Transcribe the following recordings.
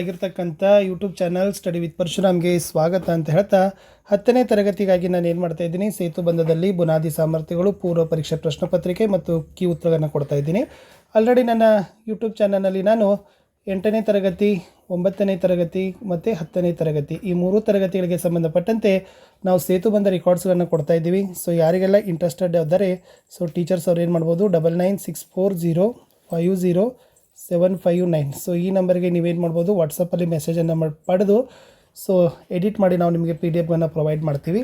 ಆಗಿರ್ತಕ್ಕಂಥ YouTube channel study with ಪರಶುರಾಮ್ಗೆ ಸ್ವಾಗತ ಅಂತ ಹೇಳ್ತಾ ಹತ್ತನೇ ತರಗತಿಗಾಗಿ ನಾನು ಏನು ಮಾಡ್ತಾ ಇದ್ದೀನಿ, ಸೇತು ಬಂಧದಲ್ಲಿ ಬುನಾದಿ ಸಾಮರ್ಥ್ಯಗಳು, ಪೂರ್ವ ಪರೀಕ್ಷೆ ಪ್ರಶ್ನೆ ಪತ್ರಿಕೆ ಮತ್ತು ಕೀ ಉತ್ತರಗಳನ್ನು ಕೊಡ್ತಾ ಇದ್ದೀನಿ. ಆಲ್ರೆಡಿ ನನ್ನ ಯೂಟ್ಯೂಬ್ ಚಾನಲ್ನಲ್ಲಿ ನಾನು ಎಂಟನೇ ತರಗತಿ, ಒಂಬತ್ತನೇ ತರಗತಿ ಮತ್ತು ಹತ್ತನೇ ತರಗತಿ ಈ ಮೂರು ತರಗತಿಗಳಿಗೆ ಸಂಬಂಧಪಟ್ಟಂತೆ ನಾವು ಸೇತು ಬಂದ ರೆಕಾರ್ಡ್ಸ್ಗಳನ್ನು ಕೊಡ್ತಾ ಇದ್ದೀವಿ. ಸೊ ಯಾರಿಗೆಲ್ಲ ಇಂಟ್ರೆಸ್ಟೆಡ್ ಇದ್ದಾರೆ ಸೊ ಟೀಚರ್ಸ್ ಅವ್ರು ಏನು ಮಾಡ್ಬೋದು double nine six four zero five zero seven five nine so ಈ ನಂಬರ್ಗೆ ನೀವೇನು ಮಾಡ್ಬೋದು ವಾಟ್ಸಪ್ಪಲ್ಲಿ ಮೆಸೇಜನ್ನು ಮಾಡಿ, ಪಡೆದು ಸೊ ಎಡಿಟ್ ಮಾಡಿ ನಾವು ನಿಮಗೆ ಪಿ ಡಿ ಎಫ್ಗಳನ್ನು ಪ್ರೊವೈಡ್ ಮಾಡ್ತೀವಿ.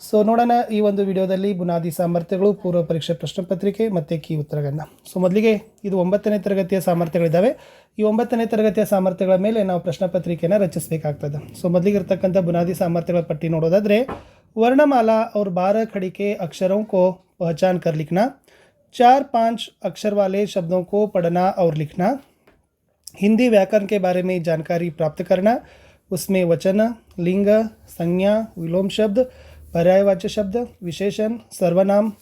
ಸೊ ನೋಡೋಣ ಈ ಒಂದು ವಿಡಿಯೋದಲ್ಲಿ ಬುನಾದಿ ಸಾಮರ್ಥ್ಯಗಳು, ಪೂರ್ವ ಪರೀಕ್ಷೆ ಪ್ರಶ್ನೆ ಪತ್ರಿಕೆ ಮತ್ತು ಕೀ ಉತ್ತರಗಳನ್ನು ಸೊ ಮೊದಲಿಗೆ ಇದು ಒಂಬತ್ತನೇ ತರಗತಿಯ ಸಾಮರ್ಥ್ಯಗಳಿದ್ದಾವೆ ಈ ಒಂಬತ್ತನೇ ತರಗತಿಯ ಸಾಮರ್ಥ್ಯಗಳ ಮೇಲೆ ನಾವು ಪ್ರಶ್ನೆ ಪತ್ರಿಕೆಯನ್ನು ರಚಿಸಬೇಕಾಗ್ತದೆ. ಸೊ ಮೊದಲಿಗೆ ಇರ್ತಕ್ಕಂಥ ಬುನಾದಿ ಸಾಮರ್ಥ್ಯಗಳ ಪಟ್ಟಿ ನೋಡೋದಾದರೆ, ವರ್ಣಮಾಲಾ ಅವ್ರ ಬಾರ ಖಡಿಕೆ ಅಕ್ಷರಂಕೋ ಪಹಚಾನ್ ಕರ್ಲಿಕ್ನ. चार पाँच अक्षर वाले शब्दों को पढ़ना और लिखना, हिंदी व्याकरण के बारे में जानकारी प्राप्त करना, उसमें वचन, लिंग, संज्ञा, विलोम शब्द, पर्यायवाच्य शब्द, विशेषण, सर्वनाम,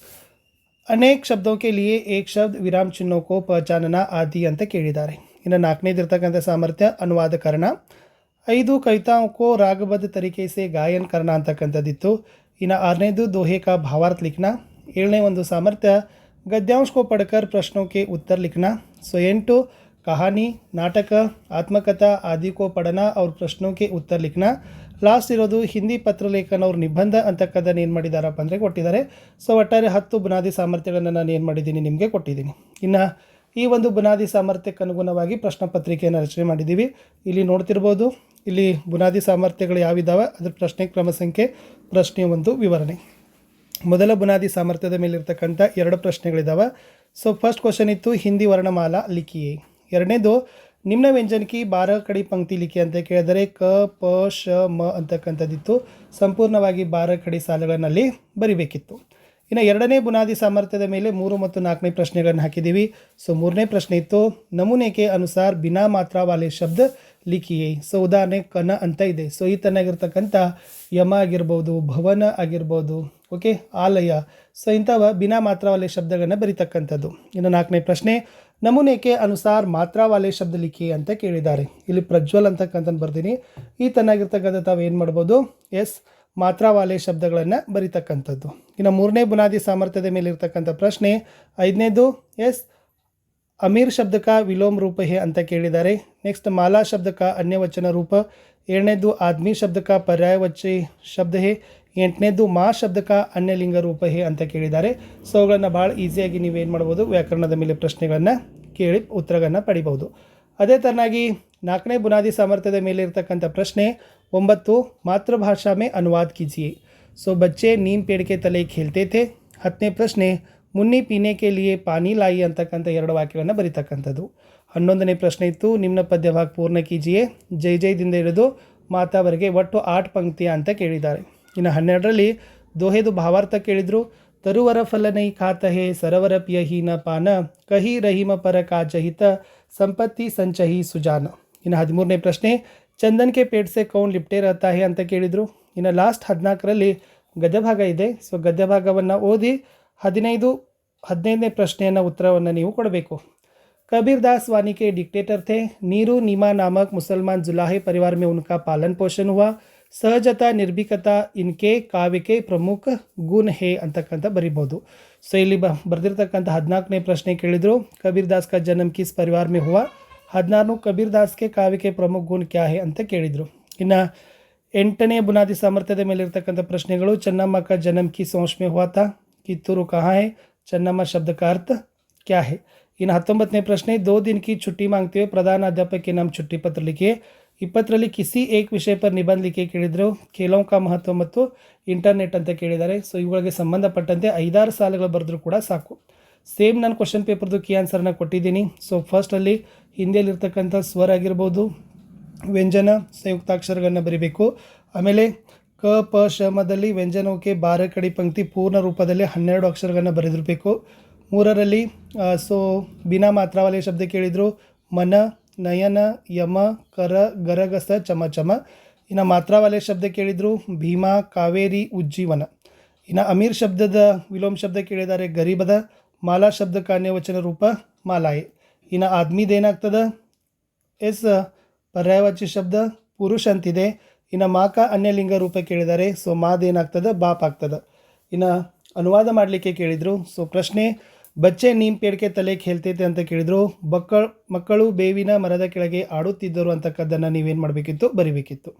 अनेक शब्दों के लिए एक शब्द विराम चिन्हों को पहचानना आदि अंत केड़े ಪಹಚಾನನ ಆದಿ ಅಂತ ಕೇಳಿದ್ದಾರೆ ಇನ್ನು ನಾಲ್ಕನೇದಿರ್ತಕ್ಕಂಥ ಸಾಮರ್ಥ್ಯ ಅನುವಾದ ಕರಣ ಐದು ಕವಿತಾಂಕೋ ರಾಗಬದ್ಧ ತರೀಕೆಸೆ ಗಾಯನ್ ಕರಣ ಅಂತಕ್ಕಂಥದ್ದಿತ್ತು इन आरने दोहे का भावार्थ लिखना ऐलने वो सामर्थ्य गद्यांश को पढ़कर प्रश्नों के उत्तर लिखना सो ಎಂಟು कहानी ನಾಟಕ ಆತ್ಮಕಥಾ ಆದಿ को पढ़ना और प्रश्नों के उत्तर लिखना ಲಾಸ್ಟ್ ಇರೋದು ಹಿಂದಿ ಪತ್ರಲೇಖನ ಅವ್ರ ನಿಬಂಧ ಅಂತಕ್ಕದನ್ನು ಏನು ಮಾಡಿದಾರಪ್ಪ ಅಂದರೆ ಕೊಟ್ಟಿದ್ದಾರೆ ಸೊ ಒಟ್ಟಾರೆ ಹತ್ತು ಬುನಾದಿ ಸಾಮರ್ಥ್ಯಗಳನ್ನು ನಾನು ಏನು ಮಾಡಿದ್ದೀನಿ ನಿಮಗೆ ಕೊಟ್ಟಿದ್ದೀನಿ ಇನ್ನು ಈ ಒಂದು ಬುನಾದಿ ಸಾಮರ್ಥ್ಯಕ್ಕೆ ಅನುಗುಣವಾಗಿ ಪ್ರಶ್ನೆ ಪತ್ರಿಕೆಯನ್ನು ರಚನೆ ಮಾಡಿದ್ದೀವಿ ಇಲ್ಲಿ ನೋಡ್ತಿರ್ಬೋದು ಇಲ್ಲಿ ಬುನಾದಿ ಸಾಮರ್ಥ್ಯಗಳು ಯಾವಿದ್ದಾವೆ ಅದ್ರ ಪ್ರಶ್ನೆ ಕ್ರಮ ಸಂಖ್ಯೆ ಪ್ರಶ್ನೆ ಒಂದು ವಿವರಣೆ ಮೊದಲ ಬುನಾದಿ ಸಾಮರ್ಥ್ಯದ ಮೇಲಿರ್ತಕ್ಕಂಥ ಎರಡು ಪ್ರಶ್ನೆಗಳಿದ್ದಾವೆ ಸೊ ಫಸ್ಟ್ ಕ್ವಶನ್ ಇತ್ತು, ಹಿಂದಿ ವರ್ಣಮಾಲಾ ಲಿಖಿಯೇ ಎರಡನೇದು, ನಿಮ್ನ ವ್ಯಂಜನಕಿ ಬಾರ ಕಡಿ ಪಂಕ್ತಿ ಲಿಖಿ ಅಂತ ಕೇಳಿದರೆ ಕ, ಪ, ಶ, ಮ ಅಂತಕ್ಕಂಥದ್ದಿತ್ತು. ಸಂಪೂರ್ಣವಾಗಿ ಬಾರ ಕಡಿ ಸಾಲುಗಳನ್ನಲ್ಲಿ ಬರಿಬೇಕಿತ್ತು. ಇನ್ನು ಎರಡನೇ ಬುನಾದಿ ಸಾಮರ್ಥ್ಯದ ಮೇಲೆ ಮೂರು ಮತ್ತು ನಾಲ್ಕನೇ ಪ್ರಶ್ನೆಗಳನ್ನು ಹಾಕಿದ್ದೀವಿ. ಸೊ ಮೂರನೇ ಪ್ರಶ್ನೆ ಇತ್ತು, ನಮೂನೆಗೆ ಅನುಸಾರ ಬಿನಾ ಮಾತ್ರ ವಾಲೆ ಶಬ್ದ ಲಿಖಿಯೇ? ಸೊ ಉದಾಹರಣೆ, ಕನ ಅಂತ ಇದೆ. ಸೊ ಈ ತನ್ನಾಗಿರ್ತಕ್ಕಂಥ ಯಮ ಆಗಿರ್ಬೋದು, ಭವನ ಆಗಿರ್ಬೋದು ಓಕೆ, ಆಲಯ. ಸೊ ಇಂಥವ ಬಿನಾ ಮಾತ್ರಾವಾಲೆ ಶಬ್ದಗಳನ್ನ ಬರೀತಕ್ಕಂಥದ್ದು. ಇನ್ನು ನಾಲ್ಕನೇ ಪ್ರಶ್ನೆ, ನಮೂನೆಗೆ ಅನುಸಾರ ಮಾತ್ರಾವಾಲೆ ಶಬ್ದ ಲಿಖಿ ಅಂತ ಕೇಳಿದ್ದಾರೆ. ಇಲ್ಲಿ ಪ್ರಜ್ವಲ್ ಅಂತಕ್ಕಂಥದ್ದು ಬರ್ತೀನಿ ಈ ತನ್ನಾಗಿರ್ತಕ್ಕಂಥ ತಾವು ಏನು ಮಾಡ್ಬೋದು? ಎಸ್ ಮಾತ್ರಾವಾಲೆ ಶಬ್ದಗಳನ್ನು ಬರೀತಕ್ಕಂಥದ್ದು. ಇನ್ನು ಮೂರನೇ ಬುನಾದಿ ಸಾಮರ್ಥ್ಯದ ಮೇಲೆ ಇರ್ತಕ್ಕಂಥ ಪ್ರಶ್ನೆ, ಐದನೇದು, ಎಸ್, ಅಮೀರ್ ಶಬ್ದಕ ವಿಲೋಮ ರೂಪ ಹೇ ಅಂತ ಕೇಳಿದ್ದಾರೆ. ನೆಕ್ಸ್ಟ್, ಮಾಲಾ ಶಬ್ದಕ ಅನ್ಯವಚನ ರೂಪ. ಏಳನೇದು, ಆದ್ಮಿ ಶಬ್ದಕ ಪರ್ಯಾಯವಚಿ ಶಬ್ದ ಹೇ. ಎಂಟನೇದು ಮಾ ಶಬ್ದಕ ಅನ್ಯಲಿಂಗ ರೂಪ ಹೇ ಅಂತ ಕೇಳಿದ್ದಾರೆ. ಸೊ ಅವುಗಳನ್ನು ಭಾಳ ಈಸಿಯಾಗಿ ನೀವೇನು ಮಾಡ್ಬೋದು, ವ್ಯಾಕರಣದ ಮೇಲೆ ಪ್ರಶ್ನೆಗಳನ್ನು ಕೇಳಿ ಉತ್ತರಗಳನ್ನು ಪಡಿಬಹುದು. ಅದೇ ಥರನಾಗಿ ನಾಲ್ಕನೇ ಬುನಾದಿ ಸಾಮರ್ಥ್ಯದ ಮೇಲೆ ಇರ್ತಕ್ಕಂಥ ಪ್ರಶ್ನೆ, ಒಂಬತ್ತು ಮಾತೃಭಾಷಾ ಮೇ ಅನುವಾದ ಕೀಜಿಯೇ. ಸೊ ಬಚ್ಚೆ ನೀಮ್ ಪೇಡಿಕೆ ತಲೆ ಖೇಲ್ತೆ ಥೇ ಹತ್ತನೇ ಪ್ರಶ್ನೆ, ಮುನ್ನಿ ಪೀನೆ ಕೇಳಿಯೆ ಪಾನಿ ಲಾಯಿ ಅಂತಕ್ಕಂಥ ಎರಡು ವಾಕ್ಯಗಳನ್ನು ಬರೀತಕ್ಕಂಥದ್ದು. ಹನ್ನೊಂದನೇ ಪ್ರಶ್ನೆ ಇತ್ತು, ನಿಮ್ನ ಪದ್ಯಭಾಗ ಪೂರ್ಣ ಕೀಜಿಯೇ? ಜೈ ಜೈದಿಂದ ಹಿಡಿದು ಮಾತಾವರೆಗೆ ಒಟ್ಟು ಆಟ್ ಪಂಕ್ತಿಯ ಅಂತ ಕೇಳಿದ್ದಾರೆ. ಇನ್ನು ಹನ್ನೆರಡರಲ್ಲಿ ದೋಹೆದು ಭಾವಾರ್ಥ ಕೇಳಿದರು ತರುವರ ಫಲನೈ ಖಾತಹೆ ಸರವರ ಪಿಯಹೀನ ಪಾನ ಕಹಿ ರಹಿಮ ಪರ ಕಾಚಹಿತ ಸಂಪತ್ತಿ ಸಂಚಹಿ ಸುಜಾನ ಇನ್ನು ಹದಿಮೂರನೇ ಪ್ರಶ್ನೆ ಚಂದನ್ ಕೆ ಪೇಟ್ ಸೆ ಕೌನ್ ಲಿಪ್ಟೆ ರಹತಾ ಹೇ ಅಂತ ಕೇಳಿದರು ಇನ್ನು ಲಾಸ್ಟ್ ಹದಿನಾಲ್ಕರಲ್ಲಿ ಗದ್ಯಭಾಗ ಇದೆ ಸೊ ಗದ್ಯಭಾಗವನ್ನು ಓದಿ ಹದಿನೈದು ಹದಿನೈದನೇ ಪ್ರಶ್ನೆಯನ್ನು ಉತ್ತರವನ್ನು ನೀವು ಕೊಡಬೇಕು कबीर दास वानी के डिक्टेटर थे नीरू नीमा नामक मुसलमान जुलाहे परिवार में उनका पालन पोषण हुआ ಸಹಜತ ನಿರ್ಭೀಕತ ಇನ್ಕೆ ಕಾವ್ಯಕ್ಕೆ ಪ್ರಮುಖ ಗುಣ ಹೇ ಅಂತಕ್ಕಂಥ ಬರಿಬೋದು ಸೊ ಇಲ್ಲಿ ಬ ಬರೆದಿರ್ತಕ್ಕಂಥ ಹದಿನಾಲ್ಕನೇ ಪ್ರಶ್ನೆ ಕೇಳಿದರು ಕಬೀರ್ ದಾಸ್ ಕಾ ಜನ್ಮ ಕಿಸ್ ಪರಿವಾರ ಮೇ ಹುವಾ ಹದಿನಾರು ಕಬೀರ್ ದಾಸ್ಗೆ ಕಾವ್ಯಕ್ಕೆ ಪ್ರಮುಖ ಗುಣ ಕ್ಯಾ ಹೇ ಅಂತ ಕೇಳಿದರು ಇನ್ನು ಎಂಟನೇ ಬುನಾದಿ ಸಾಮರ್ಥ್ಯದ ಮೇಲಿರ್ತಕ್ಕಂಥ ಪ್ರಶ್ನೆಗಳು ಚೆನ್ನಮ್ಮ ಕ ಜನ್ಮ ಕಿ ಸೋಂಶ್ಮೆ ಹುವಾತ ಕಿತ್ತೂರು ಕಹಾ ಹೇ ಚೆನ್ನಮ್ಮ ಶಬ್ದ ಕಾ ಅರ್ಥ ಕ್ಯಾ ಹೇ ಇನ್ನು ಹತ್ತೊಂಬತ್ತನೇ ಪ್ರಶ್ನೆ ದೋ ದಿನ ಕಿ छुट्टी मांगते हुए प्रधान अध्यापक के नाम छुट्टी पत्र लिखिए ಇಪ್ಪತ್ತರಲ್ಲಿ ಕಿಸಿ ಏಕ್ ವಿಷಯ ಪರ್ ನಿಬಂಧಿಕೆ ಕೇಳಿದರು. ಖೇಲೋಂ ಕಾ ಮಹತ್ವ ಮತ್ತು ಇಂಟರ್ನೆಟ್ ಅಂತ ಕೇಳಿದ್ದಾರೆ. ಸೊ ಇವುಗಳಿಗೆ ಸಂಬಂಧಪಟ್ಟಂತೆ ಐದಾರು ಸಾಲುಗಳು ಬರೆದ್ರೂ ಕೂಡ ಸಾಕು. ಸೇಮ್ ನಾನು ಕ್ವಶನ್ ಪೇಪರ್ದು ಕೀ ಆನ್ಸರ್ನ ಕೊಟ್ಟಿದ್ದೀನಿ. ಸೊ ಫಸ್ಟಲ್ಲಿ ಹಿಂದಿಯಲ್ಲಿರ್ತಕ್ಕಂಥ ಸ್ವರ ಆಗಿರ್ಬೋದು, ವ್ಯಂಜನ ಸಂಯುಕ್ತಾಕ್ಷರಗಳನ್ನು ಬರೀಬೇಕು. ಆಮೇಲೆ ಕ, ಪ ಶಮದಲ್ಲಿ ವ್ಯಂಜನಕ್ಕೆ ಬಾರ, ಕಡಿ, ಪಂಕ್ತಿ ಪೂರ್ಣ ರೂಪದಲ್ಲಿ ಹನ್ನೆರಡು ಅಕ್ಷರಗಳನ್ನು ಬರೆದಿರಬೇಕು. ಮೂರರಲ್ಲಿ ಸೊ ಬಿನಾ ಮಾತ್ರಾವಲಿಯ ಶಬ್ದ ಕೇಳಿದರು. ಮನ ನಯನ, ಯಮ, ಕರ, ಗರಗಸ ಚಮ ಚಮ ಇನ್ನು ಮಾತ್ರಾವಾಲೆ ಶಬ್ದ ಕೇಳಿದರು, ಭೀಮಾ, ಕಾವೇರಿ, ಉಜ್ಜೀವನ. ಇನ್ನು ಅಮೀರ್ ಶಬ್ದದ ವಿಲೋಮ ಶಬ್ದ ಕೇಳಿದ್ದಾರೆ ಗರೀಬದ, ಮಾಲಾ ಶಬ್ದ ಕಾನ್ಯವಚನ ರೂಪ, ಮಾಲಾಯೆ. ಇನ್ನು ಆದ್ಮಿದೇನಾಗ್ತದೆ? ಎಸ್ ಪರ್ಯಾಯವಾಚಿ ಶಬ್ದ ಪುರುಷ ಅಂತಿದೆ ಇನ್ನು ಮಾಕ ಅನ್ಯಲಿಂಗ ರೂಪ ಕೇಳಿದ್ದಾರೆ ಸೊ ಮಾದ ಏನಾಗ್ತದೆ ಬಾಪ್ ಆಗ್ತದೆ. ಇನ್ನು ಅನುವಾದ ಮಾಡಲಿಕ್ಕೆ ಕೇಳಿದರು, ಸೊ ಪ್ರಶ್ನೆ ಬಚ್ಚೆ ನೀಮ್ ಪೇಡಿಕೆ ತಲೆ ಖೇಲ್ತೈತೆ ಅಂತ ಕೇಳಿದರು. ಮಕ್ಕಳ ಮಕ್ಕಳು ಬೇವಿನ ಮರದ ಕೆಳಗೆ ಆಡುತ್ತಿದ್ದರು ಅಂತಕ್ಕದ್ದನ್ನು ನೀವೇನು ಮಾಡಬೇಕಿತ್ತು? ಬರಿಬೇಕಿತ್ತು.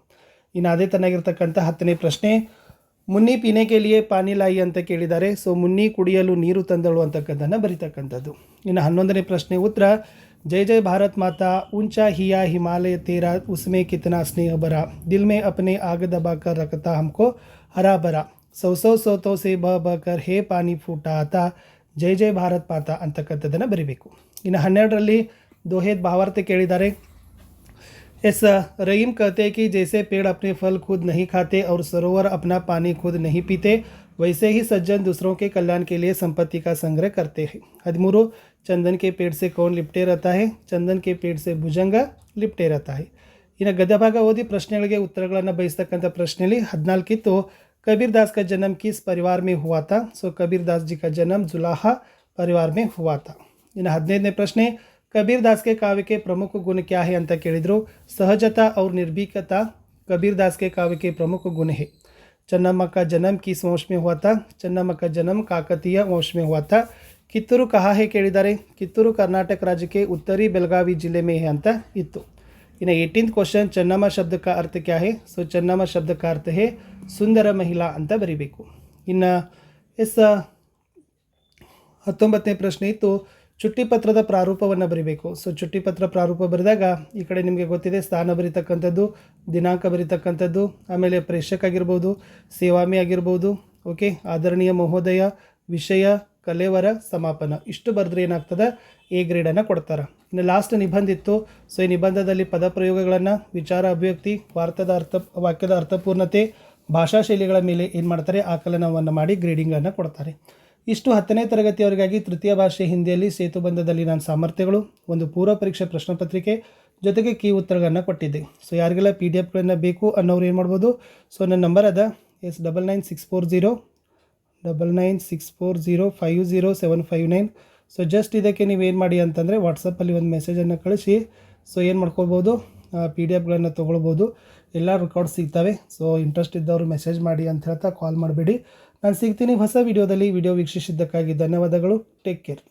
ಇನ್ನು ಅದೇ ತನಾಗಿರ್ತಕ್ಕಂಥ ಹತ್ತನೇ ಪ್ರಶ್ನೆ. ಮುನ್ನಿ ಪಿನೆಕೆಲಿಯೇ ಪಾನಿಲಾಯಿ ಅಂತ ಕೇಳಿದ್ದಾರೆ. ಸೊ ಮುನ್ನಿ ಕುಡಿಯಲು ನೀರು ತಂದಳು ಅಂತಕ್ಕದ್ದನ್ನು ಬರಿತಕ್ಕಂಥದ್ದು. ಇನ್ನು ಹನ್ನೊಂದನೇ ಪ್ರಶ್ನೆ ಉತ್ತರ. ಜೈ ಜೈ ಭಾರತ್ ಮಾತಾ, ಉಂಚಾ ಹಿಯಾ ಹಿಮಾಲಯ ತೇರಾ, ಉಸ್ಮೆ ಕಿತನಾ ಸ್ನೇಹ ಬರ ದಿಲ್ಮೇ ಅಪನೆ ಆಗ ದಬಾಕ ರಕತಾ ಹಮ್ಕೋ, ಹರಾ ಬರ. ಸೌ ಸೌ ಸೌತೋ ಸೇ ಬ ಬಕರ್ ಹೇ ಪಾನಿ ಫೂಟಾ ಆತ ಜೈ ಜೈ ಭಾರತ್ ಮಾತಾ ಅಂತಕ್ಕಂಥದ್ದನ್ನು ಬರಿಬೇಕು ಇನ್ನು ಹನ್ನೆರಡರಲ್ಲಿ ದೋಹೇದ್ ಭಾವಾರ್ಥ ಕೇಳಿದ್ದಾರೆ ಎಸ್ रहीम कहते कि जैसे पेड़ अपने फल खुद नहीं खाते और सरोवर अपना पानी खुद नहीं पीते वैसे ही सज्जन दूसरों के कल्याण के लिए संपत्ति का संग्रह करते हैं हदमुरो चंदन के पेड़ से कौन लिपटे रहता है ಚಂದನ್ ಕೆ ಪೇಡ್ ಸೆ ಭುಜಂಗ ಲಿಪ್ಟೆ ಇರತ್ತ ಇನ್ನು ಗದಭಾಗ ಓದಿ ಪ್ರಶ್ನೆಗಳಿಗೆ ಉತ್ತರಗಳನ್ನು ಬಯಸ್ತಕ್ಕಂಥ ಪ್ರಶ್ನೆಯಲ್ಲಿ ಹದಿನಾಲ್ಕಿತ್ತು कबीर दास का जन्म किस परिवार में हुआ था सो कबीर दास जी का जन्म जुलाहा परिवार में हुआ था ಇನ್ನು ಹದಿನೈದನೇ ಪ್ರಶ್ನೆ ಕಬೀರ್ दास के काव्य के प्रमुख गुण क्या है ಅಂತ ಕೇಳಿದರು सहजता और निर्भीकता कबीर दास के काव्य के प्रमुख गुण है चन्नम्मा का जन्म किस वंश में हुआ था चन्नम्मा का जन्म काकतीय वंश में हुआ था ಕಿತ್ತೂರು ಕಹಾ ಹೇ ಕೇಳಿದ್ದಾರೆ ಕಿತ್ತೂರು ಕರ್ನಾಟಕ ರಾಜ್ಯಕ್ಕೆ ಉತ್ತರಿ ಬೆಳಗಾವಿ ಜಿಲ್ಲೆ में है ಅಂತ ಇತ್ತು ಇನ್ನು ಏಯ್ಟೀನ್ತ್ ಕ್ವಶನ್ ಚೆನ್ನಮ್ಮ ಶಬ್ದಕ ಅರ್ಥ ಕ್ಯಾ ಹೇ? ಸೊ ಚೆನ್ನಮ್ಮ ಶಬ್ದಕ ಅರ್ಥ ಹೇ ಸುಂದರ ಮಹಿಳಾ ಅಂತ ಬರಿಬೇಕು. ಇನ್ನು ಎಸ್ ಹತ್ತೊಂಬತ್ತನೇ ಪ್ರಶ್ನೆ ಇತ್ತು ಚುಟ್ಟಿಪತ್ರದ ಪ್ರಾರೂಪವನ್ನು ಬರಿಬೇಕು. ಸೊ ಚುಟ್ಟಿಪತ್ರ ಪ್ರಾರೂಪ ಬರೆದಾಗ ಈ ಕಡೆ ನಿಮಗೆ ಗೊತ್ತಿದೆ, ಸ್ಥಾನ ಬರೀತಕ್ಕಂಥದ್ದು, ದಿನಾಂಕ ಬರೀತಕ್ಕಂಥದ್ದು, ಆಮೇಲೆ ಪ್ರೇಷಕ್ ಆಗಿರ್ಬೋದು, ಸೇವಾಮಿ ಆಗಿರ್ಬೋದು ಓಕೆ ಆದರಣೀಯ ಮಹೋದಯ, ವಿಷಯ ಕಲೆವರ ಸಮಾಪನ. ಇಷ್ಟು ಬರೆದ್ರೆ ಏನಾಗ್ತದೆ? ಎ ಗ್ರೇಡನ್ನು ಕೊಡ್ತಾರೆ. ಇನ್ನು ಲಾಸ್ಟ್ ನಿಬಂಧ ಇತ್ತು ಸೊ ಈ ನಿಬಂಧದಲ್ಲಿ ಪದ ಪ್ರಯೋಗಗಳನ್ನು ವಿಚಾರ, ಅಭಿವ್ಯಕ್ತಿ, ವಾರ್ತದ ಅರ್ಥ, ವಾಕ್ಯದ ಅರ್ಥಪೂರ್ಣತೆ, ಭಾಷಾ ಶೈಲಿಗಳ ಮೇಲೆ ಏನು ಮಾಡ್ತಾರೆ? ಆಕಲನವನ್ನು ಮಾಡಿ ಗ್ರೇಡಿಂಗನ್ನು ಕೊಡ್ತಾರೆ. ಇಷ್ಟು ಹತ್ತನೇ ತರಗತಿಯವರಿಗಾಗಿ ತೃತೀಯ ಭಾಷೆ ಹಿಂದಿಯಲ್ಲಿ ಸೇತುಬಂಧದಲ್ಲಿ ನಾನು ಸಾಮರ್ಥ್ಯಗಳು, ಒಂದು ಪೂರ್ವ ಪರೀಕ್ಷೆ ಪ್ರಶ್ನೆ ಪತ್ರಿಕೆ ಜೊತೆಗೆ ಕೀ ಉತ್ತರಗಳನ್ನು ಕೊಟ್ಟಿದ್ದೆ. ಸೊ ಯಾರಿಗೆಲ್ಲ ಪಿ ಡಿ ಎಫ್ಗಳನ್ನು ಬೇಕು ಅನ್ನೋರು ಏನು ಮಾಡ್ಬೋದು? ಸೊ ನನ್ನ ನಂಬರ್ ಅದ, yes double nine six four zero double nine six four zero five zero seven five nine so just ಇದಕ್ಕೆ ನೀವು ಏನು ಮಾಡಿ ಅಂತಂದರೆ ವಾಟ್ಸಪ್ಪಲ್ಲಿ ಒಂದು ಮೆಸೇಜನ್ನು ಕಳಿಸಿ. ಸೊ ಏನು ಮಾಡ್ಕೊಳ್ಬೋದು? ಪಿ ಡಿ ಎಫ್ಗಳನ್ನು ತೊಗೊಳ್ಬೋದು. ಎಲ್ಲ ರೆಕಾರ್ಡ್ಸ್ ಸಿಗ್ತವೆ. ಸೊ ಇಂಟ್ರೆಸ್ಟ್ ಇದ್ದವರು ಮೆಸೇಜ್ ಮಾಡಿ ಅಂತ ಹೇಳ್ತಾ ಕಾಲ್ ಮಾಡಬೇಡಿ. ನಾನು ಸಿಗ್ತೀನಿ ಹೊಸ ವಿಡಿಯೋದಲ್ಲಿ ವಿಡಿಯೋ ವೀಕ್ಷಿಸಿದ್ದಕ್ಕಾಗಿ ಧನ್ಯವಾದಗಳು. Take care